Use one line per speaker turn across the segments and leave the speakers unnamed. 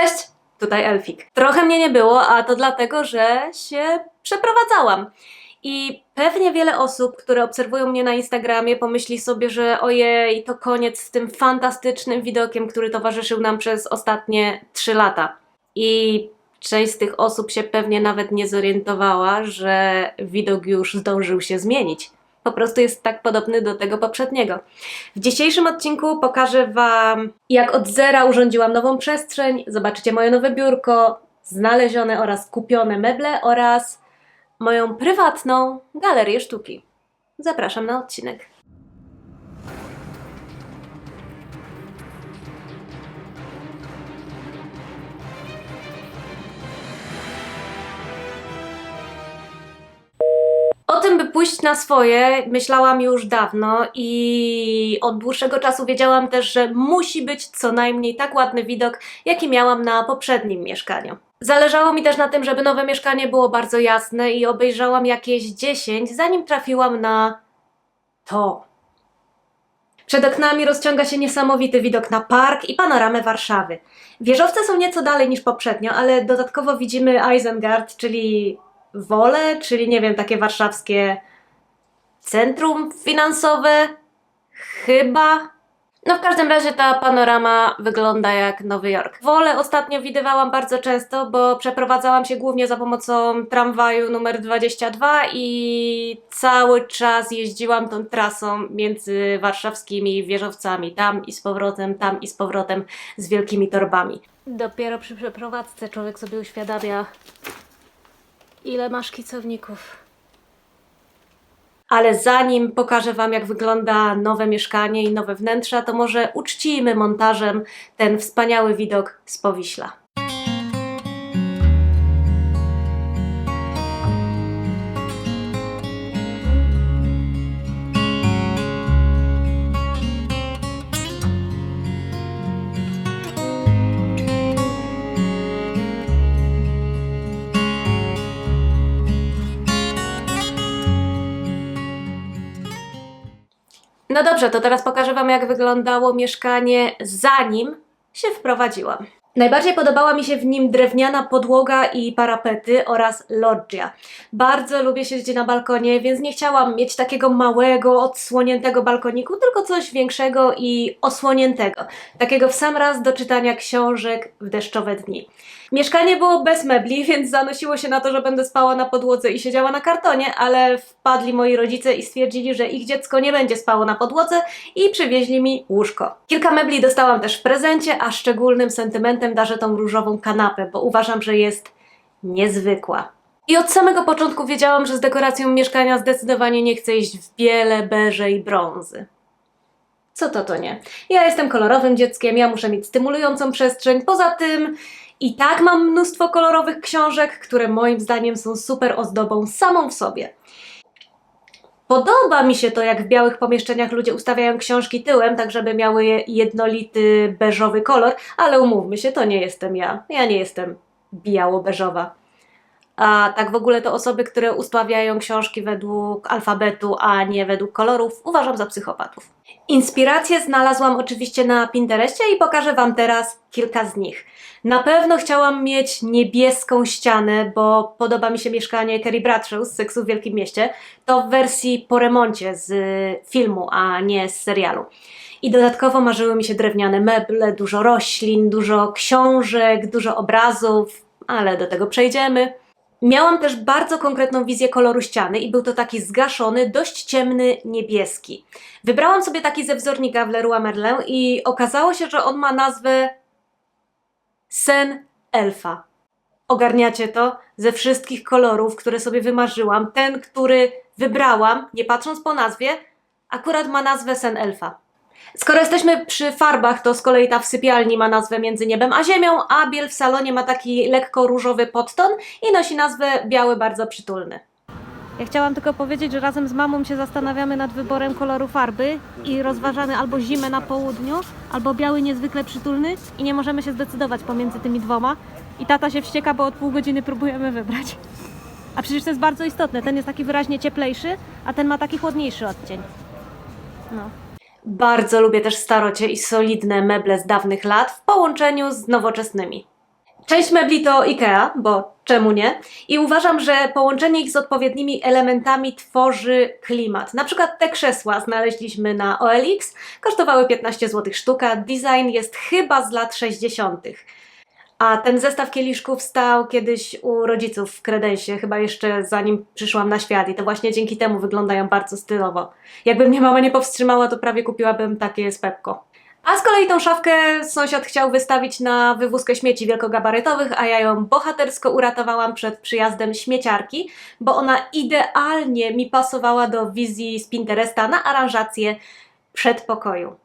Cześć, tutaj Elfik. Trochę mnie nie było, a to dlatego, że się przeprowadzałam. I pewnie wiele osób, które obserwują mnie na Instagramie, pomyśli sobie, że ojej, to koniec z tym fantastycznym widokiem, który towarzyszył nam przez ostatnie 3 lata. I część z tych osób się pewnie nawet nie zorientowała, że widok już zdążył się zmienić. Po prostu jest tak podobny do tego poprzedniego. W dzisiejszym odcinku pokażę Wam, jak od zera urządziłam nową przestrzeń. Zobaczycie moje nowe biurko, znalezione oraz kupione meble oraz moją prywatną galerię sztuki. Zapraszam na odcinek. Tym, by pójść na swoje, myślałam już dawno i od dłuższego czasu wiedziałam też, że musi być co najmniej tak ładny widok, jaki miałam na poprzednim mieszkaniu. Zależało mi też na tym, żeby nowe mieszkanie było bardzo jasne i obejrzałam jakieś 10, zanim trafiłam na to. Przed oknami rozciąga się niesamowity widok na park i panoramę Warszawy. Wieżowce są nieco dalej niż poprzednio, ale dodatkowo widzimy Isengard, czyli Wolę, czyli nie wiem, takie warszawskie centrum finansowe. Chyba. No w każdym razie ta panorama wygląda jak Nowy Jork. Wolę ostatnio widywałam bardzo często, bo przeprowadzałam się głównie za pomocą tramwaju numer 22 i cały czas jeździłam tą trasą między warszawskimi wieżowcami, tam i z powrotem, tam i z powrotem z wielkimi torbami. Dopiero przy przeprowadzce człowiek sobie uświadamia, ile masz kicowników. Ale zanim pokażę Wam, jak wygląda nowe mieszkanie i nowe wnętrza, to może uczcijmy montażem ten wspaniały widok z Powiśla. No dobrze, to teraz pokażę Wam, jak wyglądało mieszkanie zanim się wprowadziłam. Najbardziej podobała mi się w nim drewniana podłoga i parapety oraz loggia. Bardzo lubię siedzieć na balkonie, więc nie chciałam mieć takiego małego, odsłoniętego balkoniku, tylko coś większego i osłoniętego. Takiego w sam raz do czytania książek w deszczowe dni. Mieszkanie było bez mebli, więc zanosiło się na to, że będę spała na podłodze i siedziała na kartonie, ale wpadli moi rodzice i stwierdzili, że ich dziecko nie będzie spało na podłodze i przywieźli mi łóżko. Kilka mebli dostałam też w prezencie, a szczególnym sentymentem darzę tą różową kanapę, bo uważam, że jest niezwykła. I od samego początku wiedziałam, że z dekoracją mieszkania zdecydowanie nie chcę iść w biele, beże i brązy. Co to to nie? Ja jestem kolorowym dzieckiem, ja muszę mieć stymulującą przestrzeń. Poza tym i tak mam mnóstwo kolorowych książek, które moim zdaniem są super ozdobą samą w sobie. Podoba mi się to, jak w białych pomieszczeniach ludzie ustawiają książki tyłem, tak żeby miały je- jednolity beżowy kolor, ale umówmy się, to nie jestem ja. Ja nie jestem biało-beżowa. A tak w ogóle to osoby, które ustawiają książki według alfabetu, a nie według kolorów, uważam za psychopatów. Inspiracje znalazłam oczywiście na Pinterestie i pokażę Wam teraz kilka z nich. Na pewno chciałam mieć niebieską ścianę, bo podoba mi się mieszkanie Carrie Bradshaw z Seksu w Wielkim Mieście. To w wersji po remoncie z filmu, a nie z serialu. I dodatkowo marzyły mi się drewniane meble, dużo roślin, dużo książek, dużo obrazów, ale do tego przejdziemy. Miałam też bardzo konkretną wizję koloru ściany i był to taki zgaszony, dość ciemny niebieski. Wybrałam sobie taki ze wzornika w Leroy Merlin i okazało się, że on ma nazwę Sen Elfa. Ogarniacie to? Ze wszystkich kolorów, które sobie wymarzyłam, ten, który wybrałam, nie patrząc po nazwie, akurat ma nazwę Sen Elfa. Skoro jesteśmy przy farbach, to z kolei ta w sypialni ma nazwę Między Niebem a Ziemią, a biel w salonie ma taki lekko różowy podton i nosi nazwę Biały Bardzo Przytulny.
Ja chciałam tylko powiedzieć, że razem z mamą się zastanawiamy nad wyborem koloru farby i rozważamy albo zimę na południu, albo biały niezwykle przytulny i nie możemy się zdecydować pomiędzy tymi dwoma. I tata się wścieka, bo od pół godziny próbujemy wybrać. A przecież to jest bardzo istotne. Ten jest taki wyraźnie cieplejszy, a ten ma taki chłodniejszy odcień. No.
Bardzo lubię też starocie i solidne meble z dawnych lat w połączeniu z nowoczesnymi. Część mebli to IKEA, bo czemu nie? I uważam, że połączenie ich z odpowiednimi elementami tworzy klimat. Na przykład te krzesła znaleźliśmy na OLX, kosztowały 15 zł sztuka, design jest chyba z lat 60. A ten zestaw kieliszków stał kiedyś u rodziców w kredensie, chyba jeszcze zanim przyszłam na świat i to właśnie dzięki temu wyglądają bardzo stylowo. Jakby mnie mama nie powstrzymała, to prawie kupiłabym takie z Pepko. A z kolei tą szafkę sąsiad chciał wystawić na wywózkę śmieci wielkogabarytowych, a ja ją bohatersko uratowałam przed przyjazdem śmieciarki, bo ona idealnie mi pasowała do wizji z Pinteresta na aranżację przedpokoju.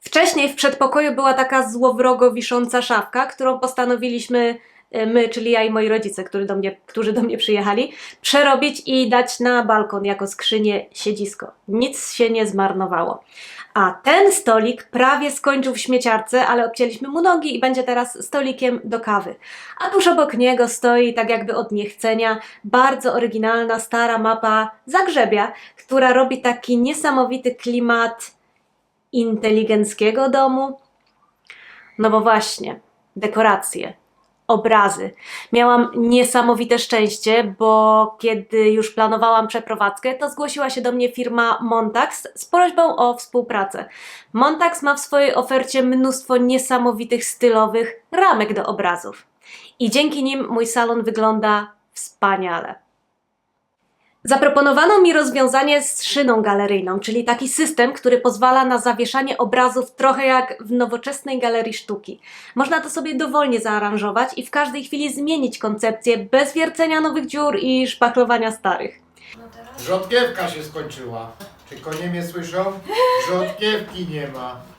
Wcześniej w przedpokoju była taka złowrogo wisząca szafka, którą postanowiliśmy e, my, czyli ja i moi rodzice, którzy do mnie, którzy do mnie przyjechali, przerobić i dać na balkon jako skrzynię siedzisko. Nic się nie zmarnowało. A ten stolik prawie skończył w śmieciarce, ale obcięliśmy mu nogi i będzie teraz stolikiem do kawy. A tuż obok niego stoi, tak jakby od niechcenia, bardzo oryginalna, stara mapa Zagrzebia, która robi taki niesamowity klimat inteligenckiego domu? No bo właśnie, dekoracje, obrazy. Miałam niesamowite szczęście, bo kiedy już planowałam przeprowadzkę, to zgłosiła się do mnie firma Montax z prośbą o współpracę. Montax ma w swojej ofercie mnóstwo niesamowitych stylowych ramek do obrazów. I dzięki nim mój salon wygląda wspaniale. Zaproponowano mi rozwiązanie z szyną galeryjną, czyli taki system, który pozwala na zawieszanie obrazów trochę jak w nowoczesnej galerii sztuki. Można to sobie dowolnie zaaranżować i w każdej chwili zmienić koncepcję bez wiercenia nowych dziur i szpachlowania starych.
Rzodkiewka się skończyła. Czy konie mnie słyszą? Rzodkiewki nie ma.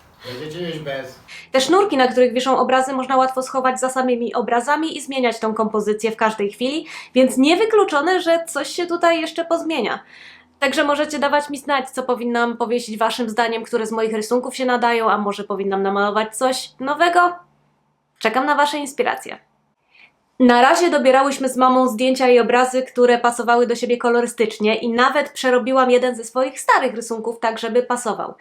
Bez.
Te sznurki, na których wiszą obrazy, można łatwo schować za samymi obrazami i zmieniać tą kompozycję w każdej chwili, więc niewykluczone, że coś się tutaj jeszcze pozmienia. Także możecie dawać mi znać, co powinnam powiesić waszym zdaniem, które z moich rysunków się nadają, a może powinnam namalować coś nowego? Czekam na wasze inspiracje. Na razie dobierałyśmy z mamą zdjęcia i obrazy, które pasowały do siebie kolorystycznie i nawet przerobiłam jeden ze swoich starych rysunków tak, żeby pasował.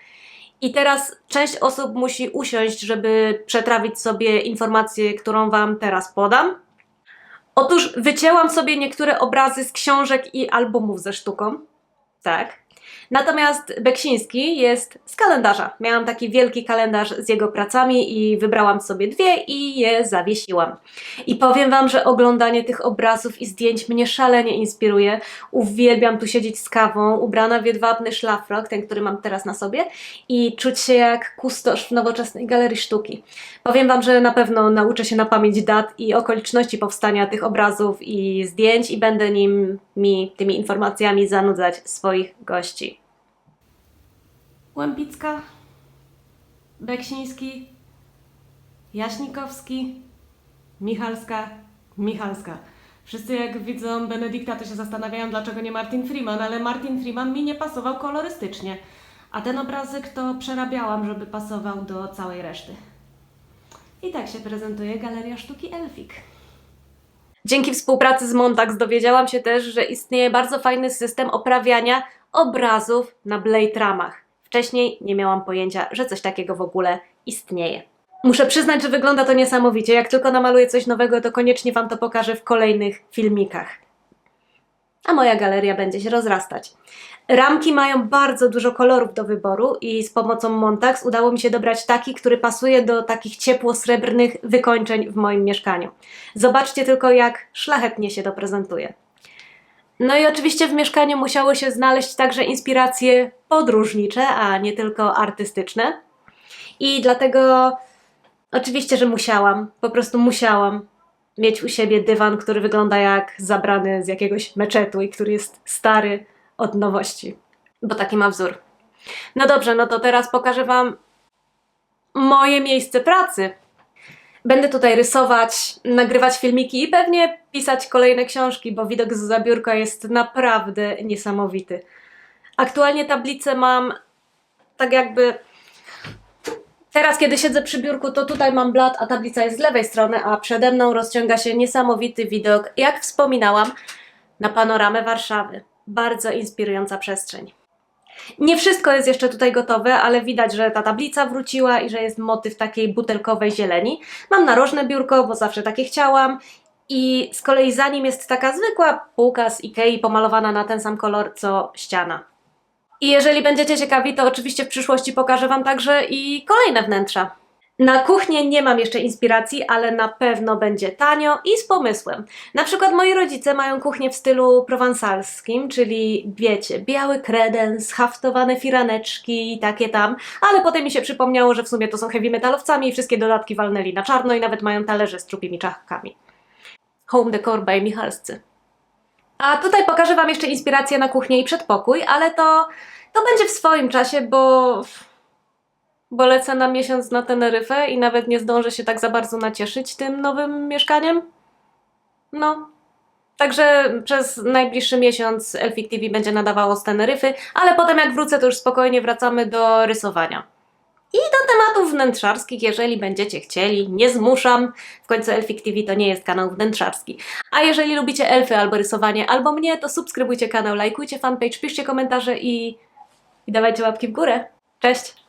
I teraz część osób musi usiąść, żeby przetrawić sobie informację, którą Wam teraz podam. Otóż wycięłam sobie niektóre obrazy z książek i albumów ze sztuką. Tak. Natomiast Beksiński jest z kalendarza. Miałam taki wielki kalendarz z jego pracami i wybrałam sobie dwie i je zawiesiłam. I powiem Wam, że oglądanie tych obrazów i zdjęć mnie szalenie inspiruje. Uwielbiam tu siedzieć z kawą, ubrana w jedwabny szlafrok, ten, który mam teraz na sobie, i czuć się jak kustosz w nowoczesnej galerii sztuki. Powiem Wam, że na pewno nauczę się na pamięć dat i okoliczności powstania tych obrazów i zdjęć i będę nim, mi, tymi informacjami zanudzać swoich gości. Łępicka, Beksiński, Jaśnikowski, Michalska, Michalska. Wszyscy jak widzą Benedykta to się zastanawiają, dlaczego nie Martin Freeman, ale Martin Freeman mi nie pasował kolorystycznie. A ten obrazek to przerabiałam, żeby pasował do całej reszty. I tak się prezentuje Galeria Sztuki Elfik. Dzięki współpracy z Montax dowiedziałam się też, że istnieje bardzo fajny system oprawiania obrazów na blade ramach. Wcześniej nie miałam pojęcia, że coś takiego w ogóle istnieje. Muszę przyznać, że wygląda to niesamowicie. Jak tylko namaluję coś nowego, to koniecznie Wam to pokażę w kolejnych filmikach. A moja galeria będzie się rozrastać. Ramki mają bardzo dużo kolorów do wyboru i z pomocą Montax udało mi się dobrać taki, który pasuje do takich ciepło-srebrnych wykończeń w moim mieszkaniu. Zobaczcie tylko, jak szlachetnie się to prezentuje. No i oczywiście w mieszkaniu musiały się znaleźć także inspiracje podróżnicze, a nie tylko artystyczne. I dlatego oczywiście, że musiałam, po prostu musiałam mieć u siebie dywan, który wygląda jak zabrany z jakiegoś meczetu i który jest stary od nowości, bo taki ma wzór. No dobrze, no to teraz pokażę Wam moje miejsce pracy. Będę tutaj rysować, nagrywać filmiki i pewnie pisać kolejne książki, bo widok z zabiórka jest naprawdę niesamowity. Aktualnie tablicę mam tak jakby. Teraz, kiedy siedzę przy biurku, to tutaj mam blat, a tablica jest z lewej strony, a przede mną rozciąga się niesamowity widok, jak wspominałam, na panoramę Warszawy. Bardzo inspirująca przestrzeń. Nie wszystko jest jeszcze tutaj gotowe, ale widać, że ta tablica wróciła i że jest motyw takiej butelkowej zieleni. Mam narożne biurko, bo zawsze takie chciałam. I z kolei za nim jest taka zwykła półka z Ikei pomalowana na ten sam kolor co ściana. I jeżeli będziecie ciekawi, to oczywiście w przyszłości pokażę Wam także i kolejne wnętrza. Na kuchnię nie mam jeszcze inspiracji, ale na pewno będzie tanio i z pomysłem. Na przykład moi rodzice mają kuchnię w stylu prowansalskim, czyli wiecie, biały kredens, haftowane firaneczki i takie tam, ale potem mi się przypomniało, że w sumie to są heavy metalowcami i wszystkie dodatki walnęli na czarno i nawet mają talerze z trupimi czachkami. Home Decor by Michalscy. A tutaj pokażę Wam jeszcze inspirację na kuchnię i przedpokój, ale to, to będzie w swoim czasie, bo bo lecę na miesiąc na Teneryfę i nawet nie zdążę się tak za bardzo nacieszyć tym nowym mieszkaniem. No. Także przez najbliższy miesiąc Elfik TV będzie nadawało z Teneryfy, ale potem jak wrócę, to już spokojnie wracamy do rysowania. I do tematów wnętrzarskich, jeżeli będziecie chcieli, nie zmuszam. W końcu Elfik TV to nie jest kanał wnętrzarski. A jeżeli lubicie elfy albo rysowanie, albo mnie, to subskrybujcie kanał, lajkujcie fanpage, piszcie komentarze i, i dawajcie łapki w górę. Cześć!